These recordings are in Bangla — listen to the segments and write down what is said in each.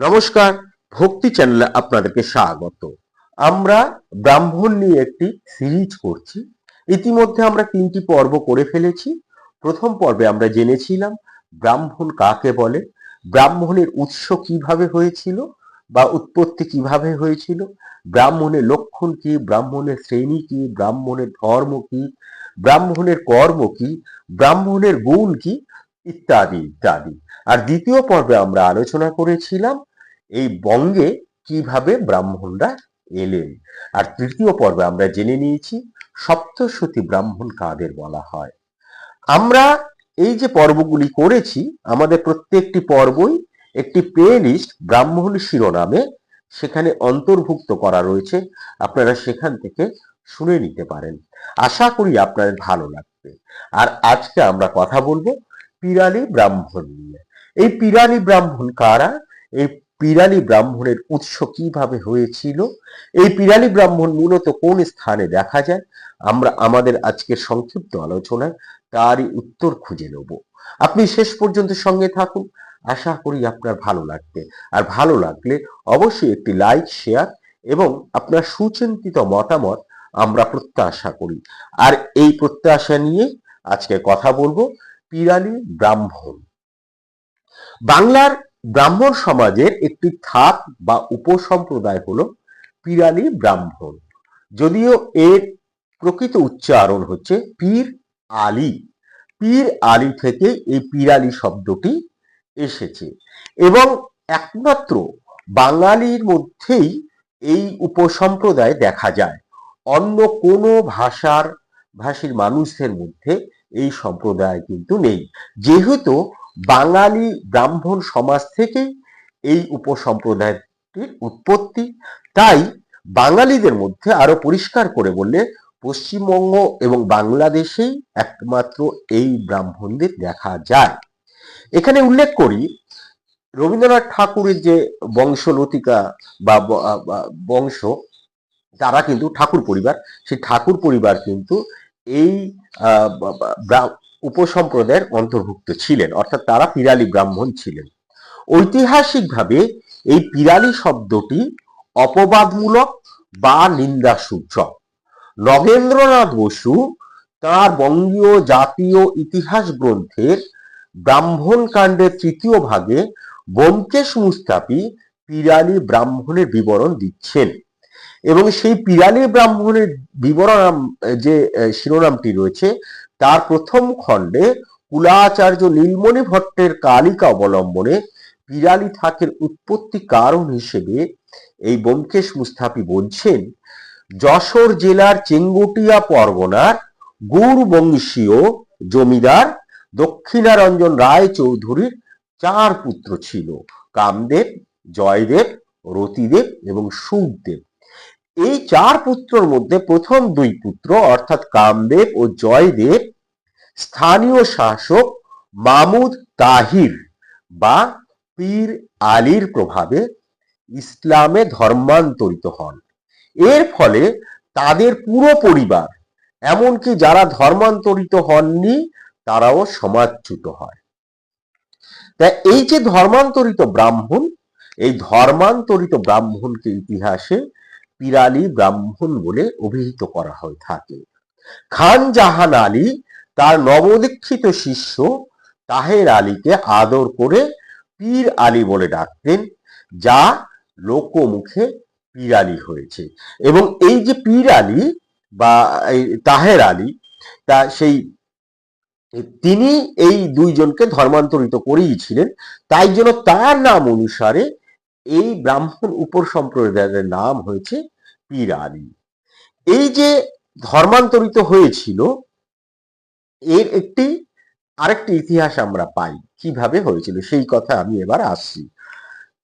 নমস্কার, ভক্তি চ্যানেলে আপনাদেরকে স্বাগত। আমরা ব্রাহ্মণ নিয়ে একটি সিরিজ করছি। ইতিমধ্যে আমরা তিনটি পর্ব করে ফেলেছি। প্রথম পর্বে আমরা জেনেছিলাম ব্রাহ্মণ কাকে বলে, ব্রাহ্মণের উৎস কীভাবে হয়েছিল বা উৎপত্তি কীভাবে হয়েছিল, ব্রাহ্মণের লক্ষণ কি, ব্রাহ্মণের শ্রেণি কি, ব্রাহ্মণের ধর্ম কি, ব্রাহ্মণের কর্ম কি, ব্রাহ্মণের গুণ কি ইত্যাদি ইত্যাদি। আর দ্বিতীয় পর্বে আমরা আলোচনা করেছিলাম এই বঙ্গে কীভাবে ব্রাহ্মণরা এলেন। আর তৃতীয় পর্বে আমরা জেনে নিয়েছি সপ্তশতী ব্রাহ্মণ কাদের বলা হয়। আমরা এই যে পর্বগুলি করেছি, আমাদের প্রত্যেকটি পর্বই একটি প্লে লিস্ট ব্রাহ্মণ শিরোনামে সেখানে অন্তর্ভুক্ত করা রয়েছে। আপনারা সেখান থেকে শুনে নিতে পারেন। আশা করি আপনাদের ভালো লাগবে। আর আজকে আমরা কথা বলব পিরালি ব্রাহ্মণ নিয়ে। এই পিরালি ব্রাহ্মণ কারা? এই পিরালি ব্রাহ্মণের উৎস কীভাবে হয়েছিল? এই পিরালি ব্রাহ্মণ মূলত কোন স্থানে দেখা যায়? আমরা, আমাদের আজকের সংক্ষিপ্ত আলোচনায় তারই উত্তর খুঁজে নেব। আপনি শেষ পর্যন্ত সঙ্গে থাকুন। আশা করি আপনার ভালো লাগবে। আর ভালো লাগলে অবশ্যই একটি লাইক, শেয়ার এবং আপনার সুচিন্তিত মতামত আমরা প্রত্যাশা করি। আর এই প্রত্যাশা নিয়ে আজকে কথা বলব। পিরালি ব্রাহ্মণ। বাংলার ব্রাহ্মণ সমাজের একটি থাক বা উপসম্প্রদায় হলো পিরালি ব্রাহ্মণ। যদিও এর প্রকৃত উচ্চারণ হচ্ছে পীর আলী। পীর আলী থেকে এই পিরালি শব্দটি এসেছে এবং একমাত্র বাঙালির মধ্যেই এই উপসম্প্রদায় দেখা যায়। অন্য কোনো ভাষার, ভাষীর মানুষদের মধ্যে এই সম্প্রদায় কিন্তু নেই। যেহেতু বাঙালি ব্রাহ্মণ সমাজ থেকেই এই উপসম্প্রদায়টির উৎপত্তি, তাই বাঙালিদের মধ্যে আরও পরিষ্কার করে বললে পশ্চিমবঙ্গ এবং বাংলাদেশেই একমাত্র এই ব্রাহ্মণদের দেখা যায়। এখানে উল্লেখ করি, রবীন্দ্রনাথ ঠাকুরের যে বংশলতিকা বা, বংশ, তারা কিন্তু ঠাকুর পরিবার। সেই ঠাকুর পরিবার কিন্তু এই উপসম্প্রদায়ের অন্তর্ভুক্ত ছিলেন। অর্থাৎ তারা পিরালি ব্রাহ্মণ ছিলেন। ঐতিহাসিকভাবে এই পিরালি শব্দটি অপবাদমূলক বা নিন্দাসূচক। নগেন্দ্রনাথ বসু তার বঙ্গীয় জাতীয় ইতিহাস গ্রন্থের ব্রাহ্মণ কাণ্ডের তৃতীয় ভাগে ব্যোমকেশ মুস্তাফি পিরালি ব্রাহ্মণের বিবরণ দিচ্ছেন। এবং সেই পিরালি ব্রাহ্মণের বিবরণ যে শিরোনামটি রয়েছে, তার প্রথম খণ্ডে কুলাচার্য নীলমণি ভট্টের কালিকা অবলম্বনে পিরালি থাকের উৎপত্তি কারণ হিসেবে এই ব্যোমকেশ মুস্তাফি বলছেন, যশোর জেলার চেঙ্গুটিয়া পরগনার বংশীয় জমিদার দক্ষিণারঞ্জন রায় চৌধুরীর চার পুত্র ছিল। কামদেব, জয়দেব, রতিদেব এবং সুখদেব। এই চার পুত্রর মধ্যে প্রথম দুই পুত্র অর্থাৎ কামদেব ও জয়দেব, স্থানীয় শাসক মামুদ তাহির বা পীর আলীর প্রভাবে ইসলামে ধর্মান্তরিত হন। এর ফলে তাদের পুরো পরিবার, এমনকি যারা ধর্মান্তরিত হননি, তারাও সমাজচ্যুত হয়। তা এই যে ধর্মান্তরিত ব্রাহ্মণ, এই ধর্মান্তরিত ব্রাহ্মণকে ইতিহাসে পিরালি ব্রাহ্মণ বলে অভিহিত করা হয়ে থাকে। খান জাহান আলী তার নবদীক্ষিত শিষ্য তাহের আলীকে আদর করে পীর আলী বলে ডাকতেন, যা লোকমুখে পীর আলী হয়েছে। এবং এই যে পীর আলী বা তাহের আলী, তা সেই তিনি এই দুইজনকে ধর্মান্তরিত করিয়েছিলেন তাই জন্য তার নাম অনুসারে এই ব্রাহ্মণ উপর সম্প্রদায়ের নাম হয়েছে পীর আলী এই যে ধর্মান্তরিত হয়েছিল, এর একটি, আরেকটি ইতিহাস আমরা পাই, কীভাবে হয়েছিল সেই কথা আমি এবার আসছি।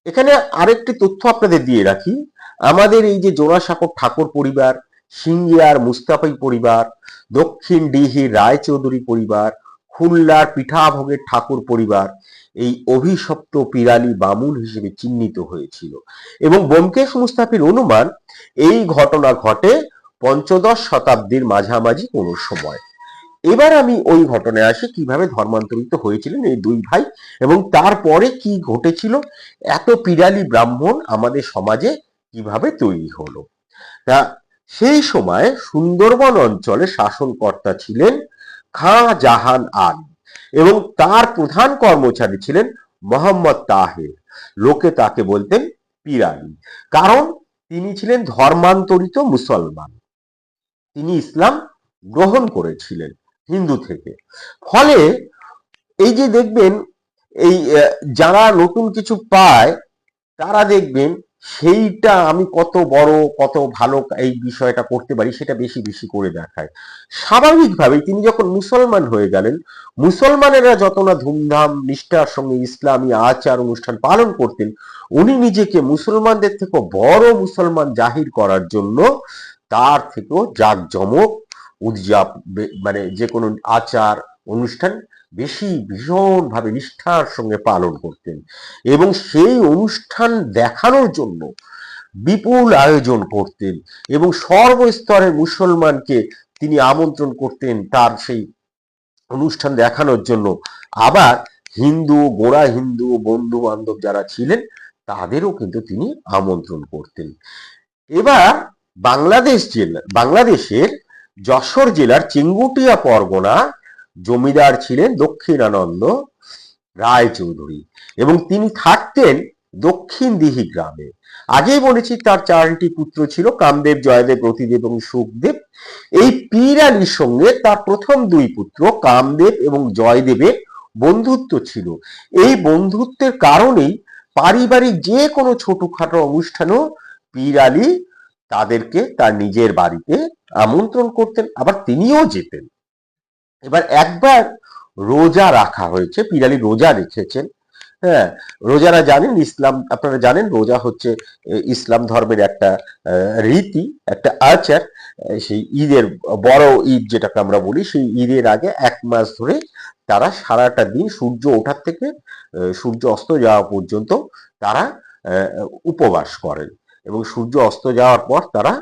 এখানে আরেকটি তথ্য আপনাদের দিয়ে রাখি, আমাদের এই যে জোড়াসাঁকর ঠাকুর পরিবার, সিঙ্গিয়ার মুস্তাফাই পরিবার, দক্ষিণ ডিহির রায়চৌধুরী পরিবার, খুলনার পিঠাভোগের ঠাকুর পরিবার এই অভিশপ্ত পিরালি বামুন হিসেবে চিহ্নিত হয়েছিল। এবং ব্যোমকেশ মুস্তাফির অনুমান, এই ঘটনা ঘটে পঞ্চদশ শতাব্দীর মাঝামাঝি কোনো সময়। এবার আমি ওই ঘটনায় আসি, কীভাবে ধর্মান্তরিত হয়েছিলেন এই দুই ভাই এবং তারপরে কি ঘটেছিল, এত পিরালি ব্রাহ্মণ আমাদের সমাজে কীভাবে তৈরি হলো। তা সেই সময় সুন্দরবন অঞ্চলে শাসনকর্তা ছিলেন খাঁ জাহান আলী। এবং তার প্রধান কর্মচারী ছিলেন মোহাম্মদ তাহের। লোকে তাকে বলতেন পিরালি কারণ তিনি ছিলেন ধর্মান্তরিত মুসলমান। তিনি ইসলাম গ্রহণ করেছিলেন হিন্দু থেকে। ফলে এই যে দেখবেন, এই যারা নতুন কিছু পায়, তারা দেখবেন সেইটা আমি কত বড়, কত ভালো এই বিষয়টা করতে পারি, সেটা বেশি বেশি করে দেখায়। স্বাভাবিকভাবেই তিনি যখন মুসলমান হয়ে গেলেন, মুসলমানেরা যত না ধুমধাম, নিষ্ঠার সঙ্গে ইসলামী আচার অনুষ্ঠান পালন করতেন, উনি নিজেকে মুসলমানদের থেকে বড় মুসলমান জাহির করার জন্য তার থেকেও জাঁকজমক, উদযাপ মানে যে কোনো আচার অনুষ্ঠান বেশি ভীষণভাবে নিষ্ঠার সঙ্গে পালন করতেন এবং সেই অনুষ্ঠান দেখানোর জন্য বিপুল আয়োজন করতেন এবং সর্বস্তরের মুসলমানকে তিনি আমন্ত্রণ করতেন তার সেই অনুষ্ঠান দেখানোর জন্য। আবার হিন্দু, গোড়া হিন্দু বন্ধু বান্ধব যারা ছিলেন, তাদেরও কিন্তু তিনি আমন্ত্রণ করতেন। এবার বাংলাদেশ জেলা, বাংলাদেশের যশোর জেলার চিঙ্গুটিয়া পরগনা জমিদার ছিলেন দক্ষিণানন্দ রায়চৌধুরী এবং তিনি থাকতেন দক্ষিণ দিহি গ্রামে। আগেই বলেছি তার চারটি পুত্র ছিল, কামদেব, জয়দেব, রতিদেব এবং সুখদেব। এই পীর সঙ্গে তার প্রথম দুই পুত্র, কামদেব এবং জয়দেবের বন্ধুত্ব ছিল। এই বন্ধুত্বের কারণেই পারিবারিক যে কোনো ছোটখাটো অনুষ্ঠানেও পীর আলী তাদেরকে তার নিজের বাড়িতে আমন্ত্রণ করতেন, আবার তিনিও যেতেন। এবার একবার রোজা রাখা হয়েছে পীর আলী রোজা রেখেছেন হ্যাঁ রোজারা জানেন ইসলাম, আপনারা জানেন রোজা হচ্ছে ইসলাম ধর্মের একটা রীতি, একটা আচার সেই ঈদের বড় ঈদ যেটাকে আমরা বলি, সেই ঈদের আগে এক মাস ধরে তারা সারাটা দিন সূর্য ওঠার থেকে সূর্য অস্ত যাওয়া পর্যন্ত তারা উপবাস করেন এবং সূর্য অস্ত যাওয়ার পর তারা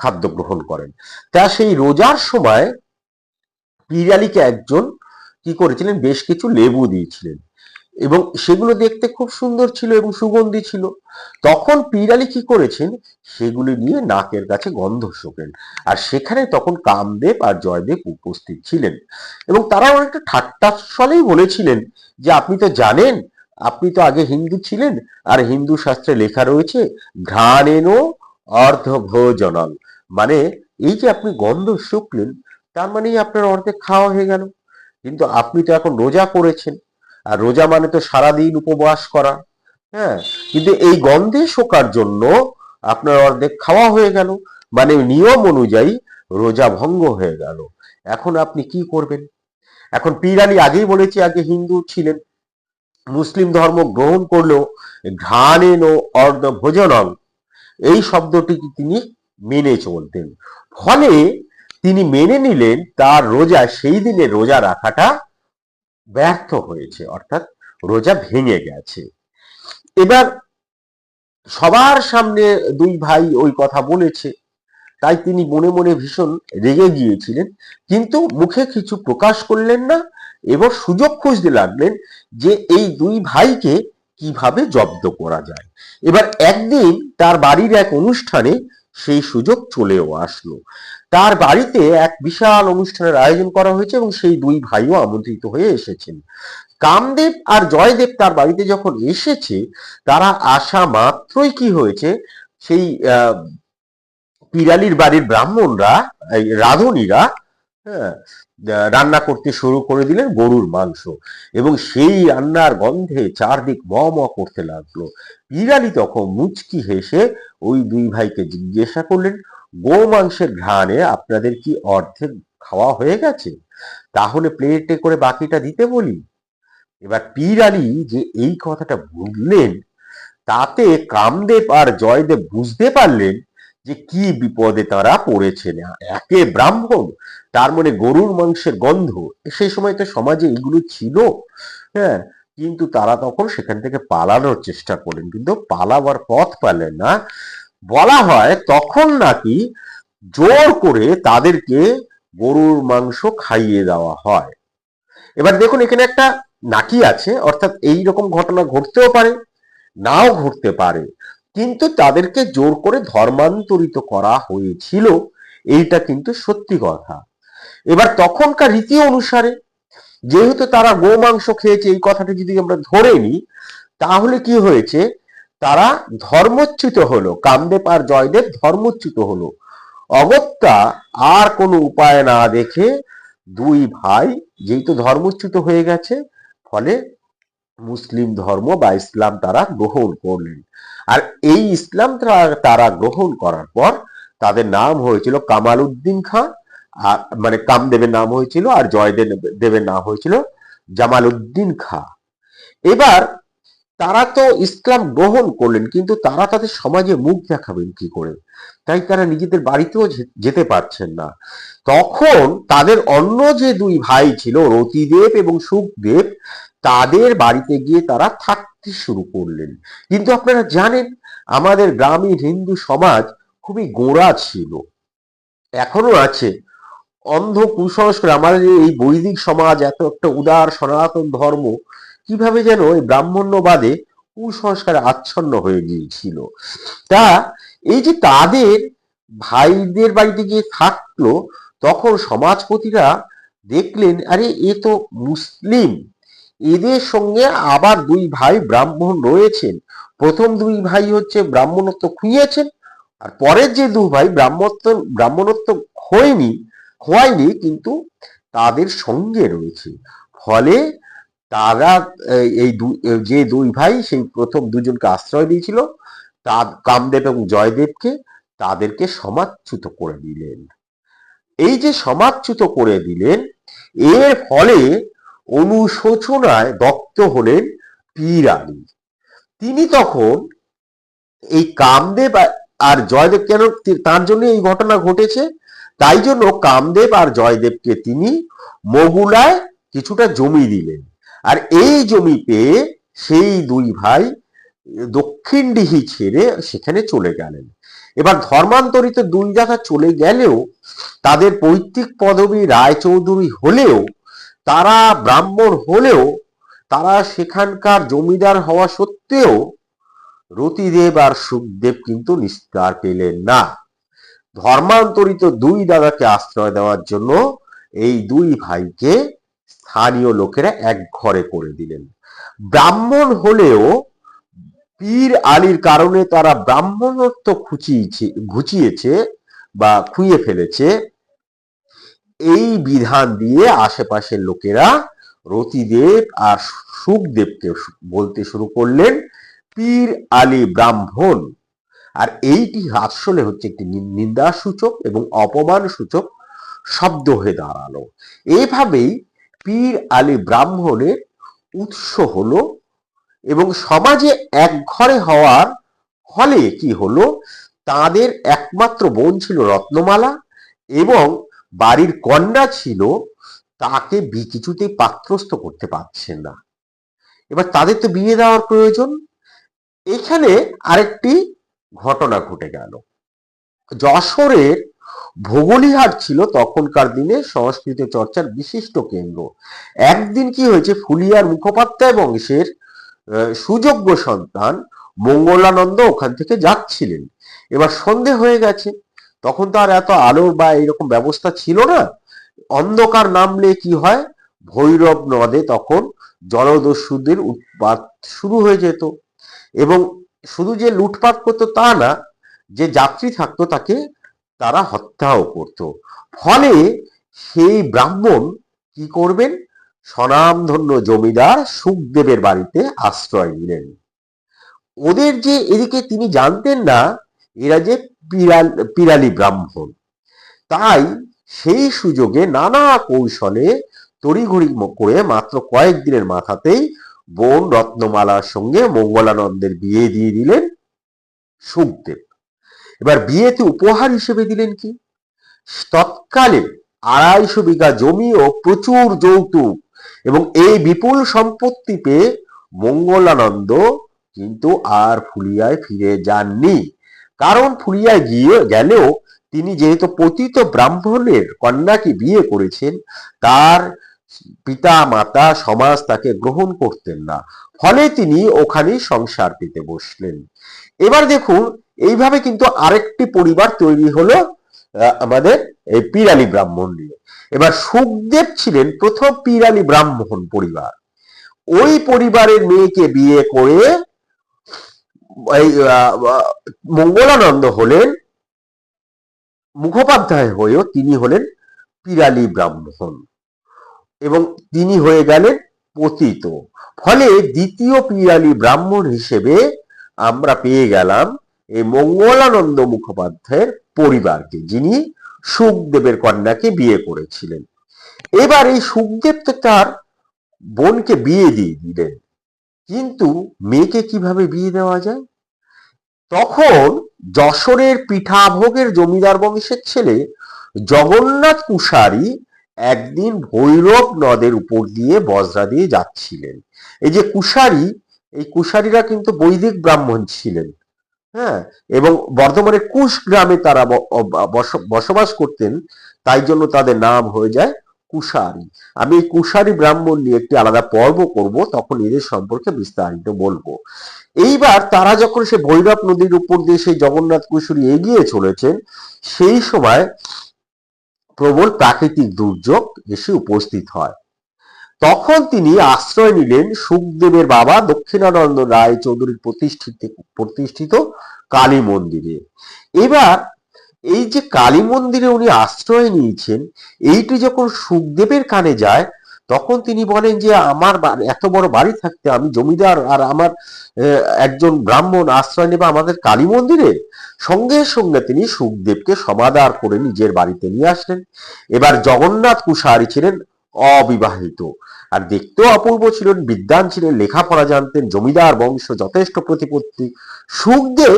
খাদ্য গ্রহণ করেন। তা সেই রোজার সময় পীর আলীকে একজন কি করেছিলেন? বেশ কিছু লেবু দিয়েছিলেন। এবং সেগুলো দেখতে খুব সুন্দর ছিল এবং সুগন্ধি ছিল। তখন পিরালি কি করেছেন? সেগুলি নিয়ে নাকের কাছে গন্ধ শোকেন। আর সেখানে তখন কামদেব আর জয়দেব উপস্থিত ছিলেন। এবং তারা অনেকটা ঠাট্টার ছলেই বলেছিলেন যে, আপনি তো জানেন, আপনি তো আগে হিন্দু ছিলেন, আর হিন্দু শাস্ত্রে লেখা রয়েছে, ঘ্রাণেন অর্ধ ভোজনল মানে এই যে আপনি গন্ধ শুকলেন তার মানেই আপনার অর্ধেক খাওয়া হয়ে গেল। কিন্তু আপনি তো এখন রোজা করেছেন, আর রোজা মানে তো সারাদিন উপবাস করা হ্যাঁ? কিন্তু এই গন্ধে শোকার জন্য আপনার অর্ধেক খাওয়া হয়ে গেল মানে নিয়ম অনুযায়ী রোজা ভঙ্গ হয়ে গেল। এখন আপনি কি করবেন? এখন পীর আগেই বলেছি, আগে হিন্দু ছিলেন। মুসলিম ধর্ম গ্রহণ করলেও ঘ্রাণেন ও অর্ধ ভোজনং এই শব্দটি তিনি মেনে চলতেন। ফলে তিনি মেনে নিলেন তার রোজা সেই দিনে রোজা রাখাটা ব্যর্থ হয়েছে, অর্থাৎ রোজা ভেঙে গেছে। এবার সবার সামনে দুই ভাই ওই কথা বলেছে, তাই তিনি মনে মনে ভীষণ রেগে গিয়েছিলেন, কিন্তু মুখে কিছু প্রকাশ করলেন না, এবং সুযোগ খুঁজতে লাগলেন যে এই দুই ভাইকে কীভাবে জব্দ করা যায়। এবার একদিন তার বাড়ির এক অনুষ্ঠানে সেই সুযোগ চলেও আসলো। তার বাড়িতে এক বিশাল অনুষ্ঠানের আয়োজন করা হয়েছে এবং সেই দুই ভাইও আমন্ত্রিত হয়ে এসেছেন। কামদেব আর জয়দেব তার বাড়িতে যখন এসেছে তারা আসা মাত্রই কি হয়েছে সেই আহ, পিরালির বাড়ির ব্রাহ্মণরা রাঁধুনিরা হ্যাঁ রান্না করতে শুরু করে দিলেন গরুর মাংস। এবং সেই রান্নার গন্ধে চারদিক ম ম করতে লাগল। পিরালি তখন মুচকি হেসে ওই দুই ভাইকে জিজ্ঞাসা করলেন, গো মাংসের ঘ্রাণে আপনাদের কি অর্ধেক খাওয়া হয়ে গেছে? তাহলে প্লেটে করে বাকিটা দিতে বলি। এবার পীর আলী যে এই কথাটা বুঝলেন তাতে কামদেব আর জয়দেব বুঝতে পারলেন যে কি বিপদে তারা পড়েছে না একে ব্রাহ্মণ, তার মানে গরুর মাংসের গন্ধ। সেই সময় তো সমাজে এগুলো ছিল হ্যাঁ কিন্তু তারা তখন সেখান থেকে পালানোর চেষ্টা করেন কিন্তু পালাবার পথ পেলেন না। বলা হয় তখন নাকি জোর করে তাদেরকে গরুর মাংস খাইয়ে দেওয়া হয়। এবার দেখুন, এখানে একটা নাকি আছে, অর্থাৎ এই রকম ঘটনা ঘটতেও পারে, নাও ঘটতে পারে। কিন্তু তাদেরকে জোর করে ধর্মান্তরিত করা হয়েছিল। এইটা কিন্তু সত্যি কথা। এবার তখনকার রীতি অনুসারে, যেহেতু তারা গোমাংস খেয়েছে, এই কথাটা যদি আমরা ধরে নিই, তাহলে কি হয়েছে? তারা ধর্মচ্যুত হলো, কামদেব আর জয়দেব ধর্মচ্যুত হলো। অগত্যা আর কোনো উপায় না দেখে দুই ভাই যেহেতু ধর্মচ্যুত হয়ে গেছে, ফলে মুসলিম ধর্ম বা ইসলাম তারা গ্রহণ করলেন। আর এই ইসলাম তারা- গ্রহণ করার পর তাদের নাম হয়েছিল কামাল উদ্দিন খান, আর মানে কামদেবের নাম হয়েছিল আর জয়দেব, দেবের নাম হয়েছিল জামাল উদ্দিন খা। এবার তারা তো ইসলাম গ্রহণ করলেন, কিন্তু তারা তাদের সমাজে মুখ দেখাবেন কি করে? তাই তারা নিজেদের বাড়িতেও যেতে পারছেন না। তখন তাদের অন্য যে দুই ভাই ছিল, রতিদেব এবং সুখদেব, তাদের বাড়িতে গিয়ে তারা থাকতে শুরু করলেন। কিন্তু আপনারা জানেন, আমাদের গ্রামীণ হিন্দু সমাজ খুবই গোড়া ছিল। এখনও আছে। অন্ধ কুসংস্কার, আমাদের এই বৈদিক সমাজ এত একটা উদার সনাতন ধর্ম কীভাবে যেন এই ব্রাহ্মণ্যবাদে কুসংস্কারে আচ্ছন্ন হয়ে গিয়েছিল। তা এই যে তাদের ভাইদের বাড়িতে গিয়ে থাকল, তখন সমাজপতিরা দেখলেন, আরে, এ তো মুসলিম। এদের সঙ্গে আবার দুই ভাই ব্রাহ্মণ রয়েছেন। প্রথম দুই ভাই হচ্ছে ব্রাহ্মণত্ব খুইয়েছেন, আর পরের যে দু ভাই ব্রাহ্মত্ব, ব্রাহ্মণত্ব হয়নি খোয়ায়নি, কিন্তু তাদের সঙ্গে রয়েছে। ফলে তারা, এই- যে দুই ভাই সেই প্রথম দুজনকে আশ্রয় দিয়েছিল তা কামদেব এবং জয়দেবকে তাদেরকে সমাচ্যুত করে দিলেন। এই যে সমাচ্যুত করে দিলেন, এর ফলে অনুশোচনায় দগ্ধ হলেন পীর আলী তিনি তখন এই কামদেব আর জয়দেব কেন তার জন্য এই ঘটনা ঘটেছে? তাই জন্য কামদেব আর জয়দেবকে তিনি মগুলায় কিছুটা জমি দিলেন। আর এই জমি পেয়ে সেই দুই ভাই দক্ষিণ ডিহি ছেড়ে সেখানে চলে গেলেন। এবার ধর্মান্তরিত দুই জায়গা চলে গেলেও তাদের পৈতৃক পদবী রায়চৌধুরী হলেও, তারা ব্রাহ্মণ হলেও, তারা সেখানকার জমিদার হওয়া সত্ত্বেও রতিদেব আর সুখদেব কিন্তু নিস্তার পেলেন না। ধর্মান্তরিত দুই দাদাকে আশ্রয় দেওয়ার জন্য এই দুই ভাইকে স্থানীয় লোকেরা এক ঘরে করে দিলেন। ব্রাহ্মণ হলেও পীর আলীর কারণে তারা ব্রাহ্মণত্ব খুচিয়েছে, ঘুচিয়েছে বা খুঁয়ে ফেলেছে। এই বিধান দিয়ে আশেপাশের লোকেরা রতিদেব আর সুখদেবকে বলতে শুরু করলেন, পীর আলী ব্রাহ্মণ। আর এইটি আসলে হচ্ছে একটি নিন্দা সূচক এবং অপমান সূচক শব্দ হয়ে দাঁড়াল। এভাবেই পীর আলী ব্রাহ্মণের উৎস হলো এবং সমাজে এক ঘরে হওয়ার ফলে কি হলো? তাদের একমাত্র বোন ছিল রত্নমালা এবং বাড়ির কন্যা ছিল, তাকে কিছুতেই পাত্রস্থ করতে পারছেন না। এবার তাদের তো বিয়ে দেওয়ার প্রয়োজন। এখানে আরেকটি ঘটনা ঘটে গেল। যশোরের ভৌগোলিহাট ছিল তখনকার দিনে সংস্কৃত চর্চার বিশিষ্ট কেন্দ্র। একদিন কি হয়েছে, ফুলিয়ার মুখোপাধ্যায় বংশের সুযোগ্য সন্তান মঙ্গলানন্দ ওখান থেকে যাচ্ছিলেন। এবার সন্ধে হয়ে গেছে, তখন তো আর এত আলোর বা এরকম ব্যবস্থা ছিল না। অন্ধকার নামলে কি হয়, ভৈরব নদে তখন জলদস্যুদের উৎপাত শুরু হয়ে যেত। এবং শুধু যে লুটপাট করতো তা না, যে যাত্রী থাকতো তাকে তারা হত্যাও করত। ফলে সেই ব্রাহ্মণ কি করবেন? স্বনামধন্য জমিদার সুখদেবের বাড়িতে আশ্রয় নিলেন। ওদের যে এদিকে তিনি জানতেন না, এরা যে পিরাল, পিরালি ব্রাহ্মণ। তাই সেই সুযোগে নানা কৌশলে তড়িঘড়ি করে মাত্র কয়েক দিনের মাথাতেই বোন রত্নমালার সঙ্গে মঙ্গলানন্দের বিয়ে দিয়ে দিলেন সুখদেব। এবার বিয়েতে উপহার হিসেবে দিলেন কি? তৎকালে আড়াইশো বিঘা জমি ও প্রচুর যৌতুক এবং এই বিপুল সম্পত্তি পেয়ে মঙ্গলানন্দ কিন্তু আর ফুলিয়ায় ফিরে যাননি। কারণ ফুলিয়ায় গিয়ে গেলেও তিনি যেহেতু পতিত ব্রাহ্মণের কন্যাকে বিয়ে করেছেন, তার পিতা মাতা সমাজ তাকে গ্রহণ করতেন না। ফলে তিনি ওখানে সংসার পেতে বসলেন। এবার দেখুন এইভাবে কিন্তু আরেকটি পরিবার তৈরি হলো আমাদের এই পিরালি ব্রাহ্মণ নিয়ে। এবার সুখদেব ছিলেন প্রথম পিরালি ব্রাহ্মণ পরিবার। ওই পরিবারের মেয়েকে বিয়ে করে মঙ্গলানন্দ হলেন, মুখোপাধ্যায় হয়েও তিনি হলেন পিরালি ব্রাহ্মণ। এবং তিনি হয়ে গেলেন পতিত। ফলে দ্বিতীয় পিরালি ব্রাহ্মণ হিসেবে আমরা পেয়ে গেলাম এই মঙ্গলানন্দ মুখোপাধ্যায়ের পরিবারকে, যিনি সুখদেবের কন্যাকে বিয়ে করেছিলেন। এবার এই সুখদেব তো তার বোনকে বিয়ে দিয়ে দিলেন। কিন্তু মেয়েকে কীভাবে বিয়ে দেওয়া যায়? তখন যশোরের পিঠাভোগের জমিদার বংশের ছেলে জগন্নাথ কুশারি একদিন ভৈরব নদের উপর দিয়ে বজরা দিয়ে যাচ্ছিলেন। এই যে কুশারি, এই কুশারীরা কিন্তু বৈদিক ব্রাহ্মণ ছিলেন। হ্যাঁ এবং বর্ধমানের কুশ গ্রামে তারা বস- বসবাস করতেন, তাই জন্য তাদের নাম হয়ে যায় কুশারি। আমি এই কুশারি ব্রাহ্মণ নিয়ে একটি আলাদা পর্ব করব, তখন এদের সম্পর্কে বিস্তারিত বলব। এইবার তারা যখন সে ভৈরব নদীর উপর দিয়ে সেই জগন্নাথ কুশুরি এগিয়ে চলেছেন, সেই সময় প্রবল প্রাকৃতিক দুর্যোগ এসে উপস্থিত হয়। তখন তিনি আশ্রয় নিলেন সুখদেবের বাবা দক্ষিণানন্দ রায় চৌধুরীর প্রতিষ্ঠিত প্রতিষ্ঠিত কালী মন্দিরে। এবার এই যে কালী মন্দিরে উনি আশ্রয় নিয়েছেন, এইটি যখন সুখদেবের কানে যায়, তখন তিনি বলেন যে, আমার এত বড় বাড়ি থাকতে আমি জমিদার আর আমার একজন ব্রাহ্মণ আশ্রয় নেবে আমাদের কালী মন্দিরে? সঙ্গে সঙ্গে তিনি সুখদেবকে সমাদার করে নিজের বাড়িতে নিয়ে আসলেন। এবার জগন্নাথ কুশারি ছিলেন অবিবাহিত। আর দেখতেও অপূর্ব ছিলেন বিদ্যান ছিলেন, লেখাপড়া জানতেন, জমিদার, বংশ, যথেষ্ট প্রতিপত্তি। সুখদেব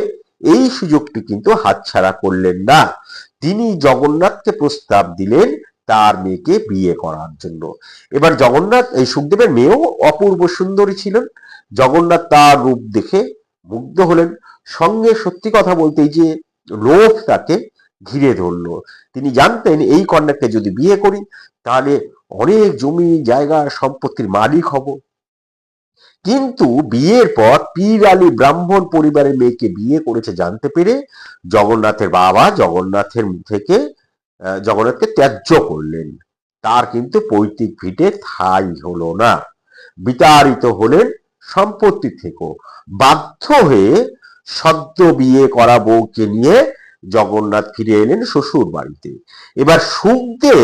এই সুযোগটি কিন্তু হাতছাড়া করলেন না। তিনি জগন্নাথকে প্রস্তাব দিলেন তার মেয়েকে বিয়ে করার জন্য। এবার জগন্নাথ, এই সুখদেবের মেয়েও অপূর্ব সুন্দরী ছিলেন। জগন্নাথ তার রূপ দেখে মুগ্ধ হলেন। সঙ্গে সত্যি কথা বলতে যে লোভ তাকে ঘিরে ধরলো। তিনি জানতেন এই কন্যাকে যদি বিয়ে করি, তাহলে অনেক জমি, জায়গা, সম্পত্তির মালিক হব। কিন্তু বিয়ের পর পীর আলী ব্রাহ্মণ পরিবারের মেয়েকে বিয়ে করেছে জানতে পেরে জগন্নাথের বাবা জগন্নাথের থেকে জগন্নাথকে ত্যায্য করলেন। তার কিন্তু পৈতৃক ভিটে ঠাই হলো না। বিতাড়িত হলেন সম্পত্তি থেকেও। বাধ্য হয়ে সদ্য বিয়ে করা বউকে নিয়ে জগন্নাথ ফিরে এলেন শ্বশুর বাড়িতে। এবার সুখদেব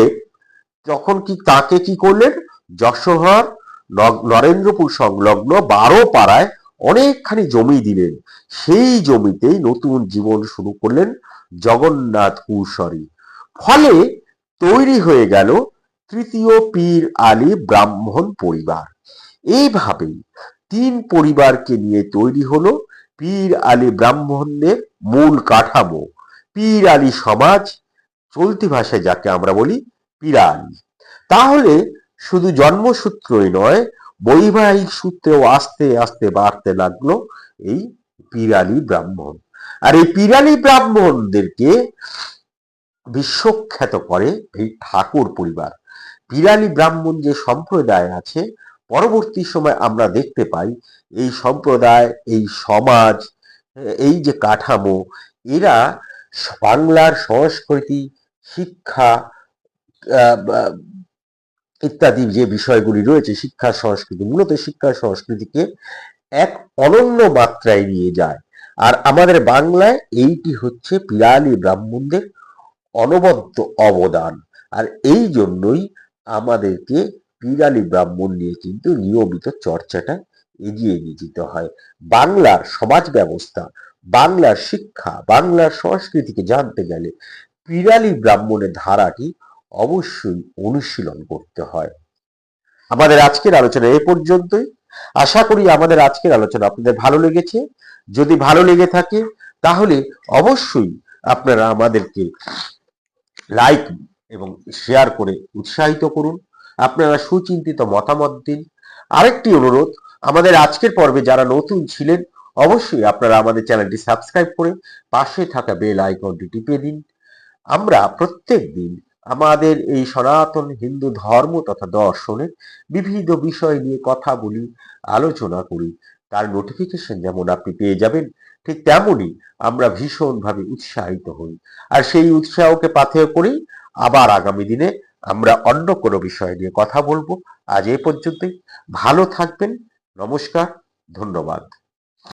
তখন কি তাকে কি করলেন? যশোহর নরেন্দ্রপুর সংলগ্ন বারো পাড়ায় অনেকখানি জমি দিলেন। সেই জমিতেই নতুন জীবন শুরু করলেন জগন্নাথ কুশরী ফলে তৈরি হয়ে গেল তৃতীয় পীর আলী ব্রাহ্মণ পরিবার। এইভাবেই তিন পরিবারকে নিয়ে তৈরি হলো পীর আলী ব্রাহ্মণদের মূল কাঠামো। পীর আলী সমাজ, চলতি ভাষায় যাকে আমরা বলি পিরালি। তাহলে শুধু জন্মসূত্রই নয়, বৈবাহিক সূত্রেও আস্তে আস্তে বাড়তে লাগল এই পিরালি ব্রাহ্মণ। আর এই পিরালি ব্রাহ্মণদেরকে বিশ্বখ্যাত করে এই ঠাকুর পরিবার। পিরালি ব্রাহ্মণ যে সম্প্রদায় আছে, পরবর্তী সময় আমরা দেখতে পাই এই সম্প্রদায়, এই সমাজ, এই যে কাঠামো, এরা বাংলার সংস্কৃতি, শিক্ষা ইত্যাদি যে বিষয়গুলি রয়েছে, শিক্ষা সংস্কৃতি, মূলত শিক্ষা সংস্কৃতিকে এক অনন্য মাত্রায় নিয়ে যায়। আর আমাদের বাংলায় এইটি হচ্ছে পিরালি ব্রাহ্মণদের অনবদ্য অবদান। আর এই জন্যই আমাদেরকে পিরালি ব্রাহ্মণ নিয়ে কিন্তু নিয়মিত চর্চাটা এগিয়ে নিয়ে যেতে হয়। বাংলার সমাজ ব্যবস্থা বাংলার শিক্ষা বাংলার সংস্কৃতিকে জানতে গেলে পিরালি ব্রাহ্মণের ধারাটি অবশ্যই অনুশীলন করতে হয়। আমাদের আজকের আলোচনা এ পর্যন্তই। আশা করি আমাদের আজকের আলোচনা আপনাদের ভালো লেগেছে। যদি ভালো লেগে থাকে, তাহলে অবশ্যই আপনারা আমাদেরকে লাইক এবং শেয়ার করে উৎসাহিত করুন। আপনারা সুচিন্তিত মতামত দিন। আরেকটি অনুরোধ, আমাদের আজকের পর্বে যারা নতুন ছিলেন অবশ্যই আপনারা আমাদের চ্যানেলটি সাবস্ক্রাইব করে পাশে থাকা বেল আইকনটি টিপে দিন। আমরা প্রত্যেক দিন আমাদের এই সনাতন হিন্দু ধর্ম তথা দর্শনের বিবিধ বিষয় নিয়ে কথা বলি, আলোচনা করি। তার নোটিফিকেশন যেমন আপনি পেয়ে যাবেন, ঠিক তেমনই আমরা ভীষণভাবে উৎসাহিত হই। আর সেই উৎসাহকে পাথেয় করেই আবার আগামী দিনে আমরা অন্য কোনো বিষয় নিয়ে কথা বলব। আজ এ পর্যন্তই। ভালো থাকবেন। নমস্কার। ধন্যবাদ।